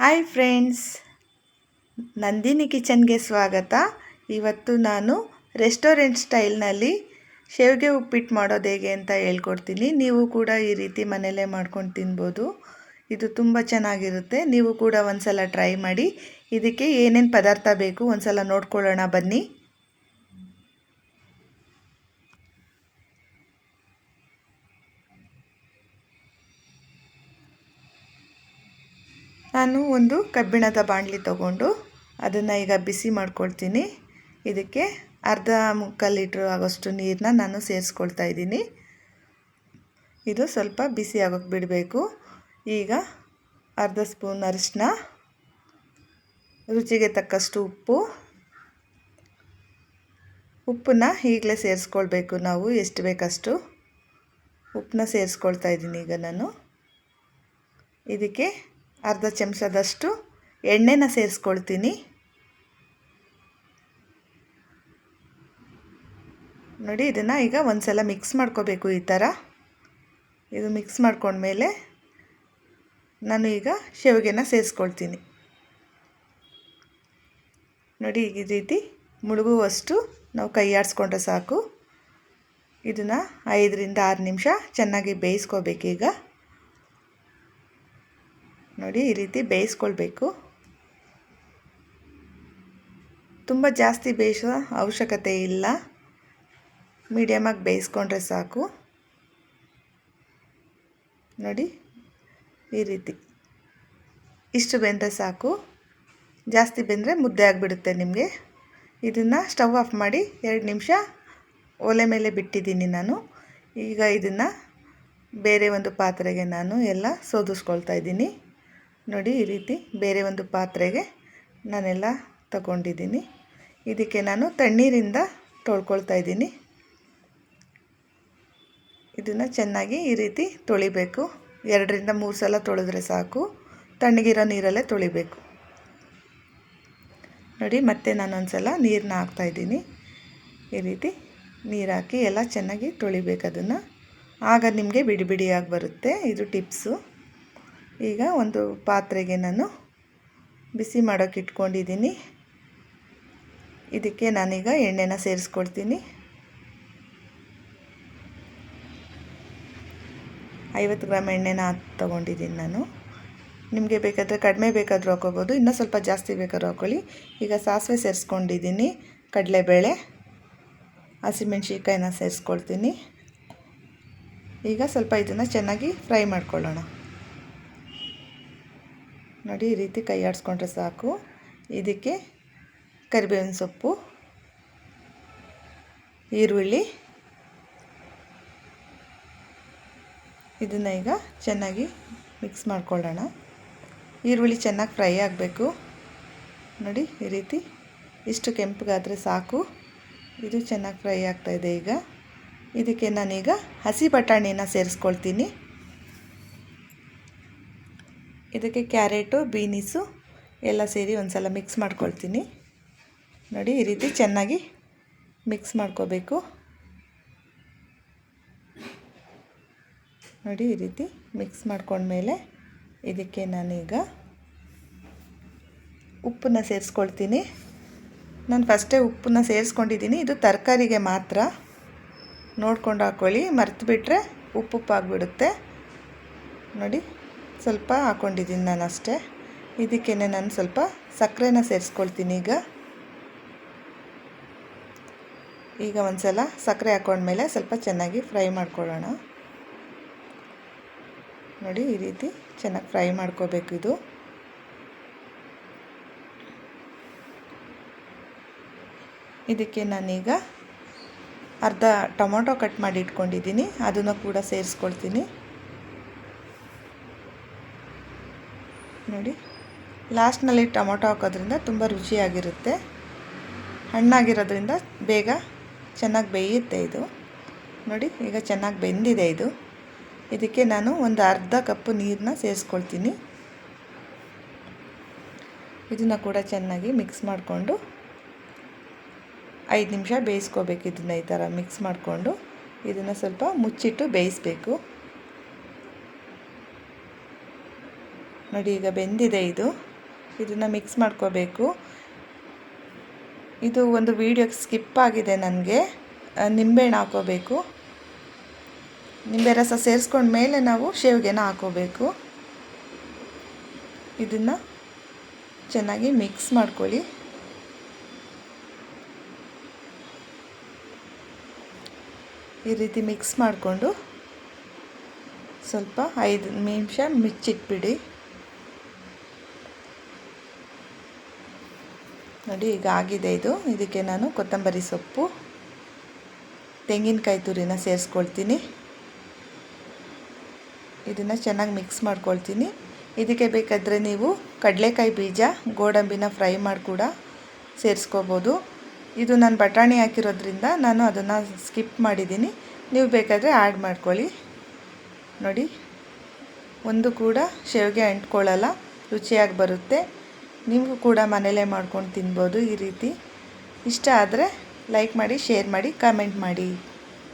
Hi friends Nandini ಕಿಚನ್ಗೆ ಸ್ವಾಗತ. ಇವತ್ತು ನಾನು ರೆಸ್ಟೋರೆಂಟ್ ಸ್ಟೈಲ್ನಲ್ಲಿ ಶೇವಿಗೆ ಉಪ್ಪಿಟ್ಟು ಮಾಡೋದು ಹೇಗೆ ಅಂತ ಹೇಳ್ಕೊಡ್ತೀನಿ. ನೀವು ಕೂಡ ಈ ರೀತಿ ಮನೆಯಲ್ಲೇ ಮಾಡ್ಕೊಂಡು ತಿನ್ಬೋದು. ಇದು ತುಂಬ ಚೆನ್ನಾಗಿರುತ್ತೆ. ನೀವು ಕೂಡ ಒಂದು ಸಲ ಟ್ರೈ ಮಾಡಿ. ಇದಕ್ಕೆ ಏನೇನು ಪದಾರ್ಥ ಬೇಕು ಒಂದು ಸಲ ನೋಡ್ಕೊಳ್ಳೋಣ ಬನ್ನಿ. ನಾನು ಒಂದು ಕಬ್ಬಿಣದ ಬಾಣಲಿ ತಗೊಂಡು ಅದನ್ನು ಈಗ ಬಿಸಿ ಮಾಡ್ಕೊಳ್ತೀನಿ. ಇದಕ್ಕೆ ಅರ್ಧ ಮುಕ್ಕಾಲು ಲೀಟ್ರ್ ಆಗೋಷ್ಟು ನೀರನ್ನ ನಾನು ಸೇರಿಸ್ಕೊಳ್ತಾ ಇದ್ದೀನಿ. ಇದು ಸ್ವಲ್ಪ ಬಿಸಿ ಆಗೋಕ್ಕೆ ಬಿಡಬೇಕು. ಈಗ ಅರ್ಧ ಸ್ಪೂನ್ ಅರಿಶಿನ ರುಚಿಗೆ ತಕ್ಕಷ್ಟು ಉಪ್ಪು. ಉಪ್ಪನ್ನ ಈಗಲೇ ಸೇರಿಸ್ಕೊಳ್ಬೇಕು ನಾವು, ಎಷ್ಟು ಬೇಕಷ್ಟು. ಉಪ್ಪನ್ನ ಸೇರಿಸ್ಕೊಳ್ತಾ ಇದ್ದೀನಿ ಈಗ ನಾನು. ಇದಕ್ಕೆ ಅರ್ಧ ಚಮಚದಷ್ಟು ಎಣ್ಣೆನ ಸೇರಿಸ್ಕೊಳ್ತೀನಿ. ನೋಡಿ, ಇದನ್ನು ಈಗ ಒಂದು ಸಲ ಮಿಕ್ಸ್ ಮಾಡ್ಕೋಬೇಕು ಈ ಥರ. ಇದು ಮಿಕ್ಸ್ ಮಾಡ್ಕೊಂಡ್ಮೇಲೆ ನಾನು ಈಗ ಶಾವಿಗೆನ ಸೇರಿಸ್ಕೊಳ್ತೀನಿ. ನೋಡಿ, ಈ ರೀತಿ ಮುಳುಗುವಷ್ಟು ನಾವು ಕೈ ಆಡಿಸ್ಕೊಂಡ್ರೆ ಸಾಕು. ಇದನ್ನು ಐದರಿಂದ ಆರು ನಿಮಿಷ ಚೆನ್ನಾಗಿ ಬೇಯಿಸ್ಕೋಬೇಕೀಗ ನೋಡಿ ಈ ರೀತಿ ಬೇಯಿಸ್ಕೊಳ್ಬೇಕು. ತುಂಬ ಜಾಸ್ತಿ ಬೇಯಿಸೋ ಅವಶ್ಯಕತೆ ಇಲ್ಲ. ಮೀಡಿಯಮಾಗಿ ಬೇಯಿಸ್ಕೊಂಡ್ರೆ ಸಾಕು. ನೋಡಿ ಈ ರೀತಿ. ಇಷ್ಟು ಬೆಂದರೆ ಸಾಕು. ಜಾಸ್ತಿ ಬೆಂದರೆ ಮುದ್ದೆ ಆಗಿಬಿಡುತ್ತೆ ನಿಮಗೆ. ಇದನ್ನು ಸ್ಟವ್ ಆಫ್ ಮಾಡಿ ಎರಡು ನಿಮಿಷ ಒಲೆ ಮೇಲೆ ಬಿಟ್ಟಿದ್ದೀನಿ ನಾನು. ಈಗ ಇದನ್ನು ಬೇರೆ ಒಂದು ಪಾತ್ರೆಗೆ ನಾನು ಎಲ್ಲ ಸೋದಿಸ್ಕೊಳ್ತಾ ಇದ್ದೀನಿ. ನೋಡಿ ಈ ರೀತಿ ಬೇರೆ ಒಂದು ಪಾತ್ರೆಗೆ ನಾನೆಲ್ಲ ತಗೊಂಡಿದ್ದೀನಿ. ಇದಕ್ಕೆ ನಾನು ತಣ್ಣೀರಿಂದ ತೊಳ್ಕೊಳ್ತಾ ಇದ್ದೀನಿ. ಇದನ್ನು ಚೆನ್ನಾಗಿ ಈ ರೀತಿ ತೊಳಿಬೇಕು. ಎರಡರಿಂದ ಮೂರು ಸಲ ತೊಳೆದ್ರೆ ಸಾಕು. ತಣ್ಣಗಿರೋ ನೀರಲ್ಲೇ ತೊಳಿಬೇಕು. ನೋಡಿ, ಮತ್ತೆ ನಾನೊಂದು ಸಲ ನೀರನ್ನ ಹಾಕ್ತಾಯಿದ್ದೀನಿ ಈ ರೀತಿ ನೀರು ಹಾಕಿ ಎಲ್ಲ ಚೆನ್ನಾಗಿ ತೊಳಿಬೇಕು ಅದನ್ನು. ಆಗ ನಿಮಗೆ ಬಿಡಿ ಬಿಡಿಯಾಗಿ ಬರುತ್ತೆ. ಇದು ಟಿಪ್ಸು. ಈಗ ಒಂದು ಪಾತ್ರೆಗೆ ನಾನು ಬಿಸಿ ಮಾಡೋಕೆ ಇಟ್ಕೊಂಡಿದ್ದೀನಿ. ಇದಕ್ಕೆ ನಾನೀಗ ಎಣ್ಣೆನ ಸೇರಿಸ್ಕೊಳ್ತೀನಿ. ಐವತ್ತು ಗ್ರಾಮ್ ಎಣ್ಣೆನ ತೊಗೊಂಡಿದ್ದೀನಿ ನಾನು. ನಿಮಗೆ ಬೇಕಾದರೆ ಕಡಿಮೆ ಬೇಕಾದರೂ ಹಾಕೋಬೋದು, ಇನ್ನೂ ಸ್ವಲ್ಪ ಜಾಸ್ತಿ ಬೇಕಾದ್ರೂ ಹಾಕೊಳ್ಳಿ. ಈಗ ಸಾಸಿವೆ ಸೇರಿಸ್ಕೊಂಡಿದ್ದೀನಿ, ಕಡಲೆಬೇಳೆ ಹಸಿಮೆಣ್ಸಿಕಾಯಿನ ಸೇರಿಸ್ಕೊಳ್ತೀನಿ. ಈಗ ಸ್ವಲ್ಪ ಇದನ್ನು ಚೆನ್ನಾಗಿ ಫ್ರೈ ಮಾಡ್ಕೊಳ್ಳೋಣ. ನೋಡಿ ಈ ರೀತಿ ಕೈ ಆಡಿಸ್ಕೊಂಡ್ರೆ ಸಾಕು. ಇದಕ್ಕೆ ಕರಿಬೇವಿನ ಸೊಪ್ಪು, ಈರುಳ್ಳಿ. ಇದನ್ನು ಈಗ ಚೆನ್ನಾಗಿ ಮಿಕ್ಸ್ ಮಾಡ್ಕೊಳ್ಳೋಣ. ಈರುಳ್ಳಿ ಚೆನ್ನಾಗಿ ಫ್ರೈ ಆಗಬೇಕು. ನೋಡಿ ಈ ರೀತಿ ಇಷ್ಟು ಕೆಂಪಗಾದರೆ ಸಾಕು. ಇದು ಚೆನ್ನಾಗಿ ಫ್ರೈ ಆಗ್ತಾಯಿದೆ ಈಗ. ಇದಕ್ಕೆ ನಾನೀಗ ಹಸಿ ಬಟಾಣಿನ ಸೇರಿಸ್ಕೊಳ್ತೀನಿ. ಇದಕ್ಕೆ ಕ್ಯಾರೆಟು, ಬೀನಿಸು ಎಲ್ಲ ಸೇರಿ ಒಂದು ಸಲ ಮಿಕ್ಸ್ ಮಾಡ್ಕೊಳ್ತೀನಿ. ನೋಡಿ, ಈ ರೀತಿ ಚೆನ್ನಾಗಿ ಮಿಕ್ಸ್ ಮಾಡ್ಕೋಬೇಕು. ನೋಡಿ, ಈ ರೀತಿ ಮಿಕ್ಸ್ ಮಾಡ್ಕೊಂಡ್ಮೇಲೆ ಇದಕ್ಕೆ ನಾನೀಗ ಉಪ್ಪನ್ನ ಸೇರಿಸ್ಕೊಳ್ತೀನಿ. ನಾನು ಫಸ್ಟೇ ಉಪ್ಪನ್ನ ಸೇರಿಸ್ಕೊಂಡಿದ್ದೀನಿ. ಇದು ತರಕಾರಿಗೆ ಮಾತ್ರ. ನೋಡ್ಕೊಂಡು ಹಾಕ್ಕೊಳ್ಳಿ ಮರೆತುಬಿಟ್ರೆ ಉಪ್ಪು ಉಪ್ಪಾಗಿಬಿಡುತ್ತೆ ನೋಡಿ ಸ್ವಲ್ಪ ಹಾಕ್ಕೊಂಡಿದ್ದೀನಿ ನಾನು ಅಷ್ಟೇ. ಇದಕ್ಕೆ ನಾನು ಸ್ವಲ್ಪ ಸಕ್ಕರೆನ ಸೇರಿಸ್ಕೊಳ್ತೀನಿ ಈಗ. ಈಗ ಒಂದು ಸಲ ಸಕ್ಕರೆ ಹಾಕೊಂಡ್ಮೇಲೆ ಸ್ವಲ್ಪ ಚೆನ್ನಾಗಿ ಫ್ರೈ ಮಾಡ್ಕೊಳ್ಳೋಣ. ನೋಡಿ, ಈ ರೀತಿ ಚೆನ್ನಾಗಿ ಫ್ರೈ ಮಾಡ್ಕೋಬೇಕು ಇದು. ಇದಕ್ಕೆ ನಾನೀಗ ಅರ್ಧ ಟೊಮೊಟೊ ಕಟ್ ಮಾಡಿ ಇಟ್ಕೊಂಡಿದ್ದೀನಿ. ಅದನ್ನು ಕೂಡ ಸೇರಿಸ್ಕೊಳ್ತೀನಿ. ನೋಡಿ. ಲಾಸ್ಟ್ನಲ್ಲಿ ಟೊಮೊಟೊ ಹಾಕೋದ್ರಿಂದ ತುಂಬ ರುಚಿಯಾಗಿರುತ್ತೆ. ಹಣ್ಣಾಗಿರೋದ್ರಿಂದ ಬೇಗ ಚೆನ್ನಾಗಿ ಬೇಯುತ್ತೆ ಇದು. ನೋಡಿ, ಈಗ ಚೆನ್ನಾಗಿ ಬೆಂದಿದೆ ಇದು. ಇದಕ್ಕೆ ನಾನು ಒಂದು ಅರ್ಧ ಕಪ್ಪು ನೀರನ್ನ ಸೇರಿಸ್ಕೊಳ್ತೀನಿ ಇದನ್ನು ಕೂಡ ಚೆನ್ನಾಗಿ ಮಿಕ್ಸ್ ಮಾಡಿಕೊಂಡು ಐದು ನಿಮಿಷ ಬೇಯಿಸ್ಕೋಬೇಕು ಇದನ್ನು ಈ ಥರ ಮಿಕ್ಸ್ ಮಾಡಿಕೊಂಡು. ಇದನ್ನು ಸ್ವಲ್ಪ ಮುಚ್ಚಿಟ್ಟು ಬೇಯಿಸಬೇಕು. ನೋಡಿ, ಈಗ ಬೆಂದಿದೆ ಇದು. ಇದನ್ನು ಮಿಕ್ಸ್ ಮಾಡ್ಕೋಬೇಕು. ಇದು ಒಂದು ವೀಡಿಯೋಗೆ ಸ್ಕಿಪ್ ಆಗಿದೆ ನನಗೆ. ನಿಂಬೆಹಣ್ಣು ಹಾಕೋಬೇಕು. ನಿಂಬೆ ರಸ ಸೇರಿಸ್ಕೊಂಡ ಮೇಲೆ ನಾವು ಶೇವಿಗೆನ ಹಾಕೋಬೇಕು. ಇದನ್ನು ಚೆನ್ನಾಗಿ ಮಿಕ್ಸ್ ಮಾಡ್ಕೊಳ್ಳಿ. ಈ ರೀತಿ ಮಿಕ್ಸ್ ಮಾಡಿಕೊಂಡು ಸ್ವಲ್ಪ ಐದು ನಿಮಿಷ ಮುಚ್ಚಿಟ್ಬಿಡಿ. ನೋಡಿ, ಈಗ ಆಗಿದೆ ಇದು. ಇದಕ್ಕೆ ನಾನು ಕೊತ್ತಂಬರಿ ಸೊಪ್ಪು, ತೆಂಗಿನಕಾಯಿ ತುರಿನ ಸೇರಿಸ್ಕೊಳ್ತೀನಿ. ಇದನ್ನು ಚೆನ್ನಾಗಿ ಮಿಕ್ಸ್ ಮಾಡ್ಕೊಳ್ತೀನಿ. ಇದಕ್ಕೆ ಬೇಕಾದರೆ ನೀವು ಕಡಲೆಕಾಯಿ ಬೀಜ, ಗೋಡಂಬಿನ ಫ್ರೈ ಮಾಡಿ ಕೂಡ ಸೇರಿಸ್ಕೋಬೋದು. ಇದು ನಾನು ಬಟಾಣಿ ಹಾಕಿರೋದ್ರಿಂದ ನಾನು ಅದನ್ನು ಸ್ಕಿಪ್ ಮಾಡಿದ್ದೀನಿ. ನೀವು ಬೇಕಾದರೆ ಆ್ಯಡ್ ಮಾಡ್ಕೊಳ್ಳಿ. ನೋಡಿ, ಒಂದು ಕೂಡ ಶೇವಿಗೆ ಅಂಟ್ಕೊಳ್ಳಲ್ಲ, ರುಚಿಯಾಗಿ ಬರುತ್ತೆ. ನೀವು ಕೂಡ ಮನೇಲೇ ಮಾಡ್ಕೊಂಡು ತಿನ್ಬೋದು ಈ ರೀತಿ. ಇಷ್ಟ ಆದರೆ ಲೈಕ್ ಮಾಡಿ ಶೇರ್ ಮಾಡಿ ಕಮೆಂಟ್ ಮಾಡಿ.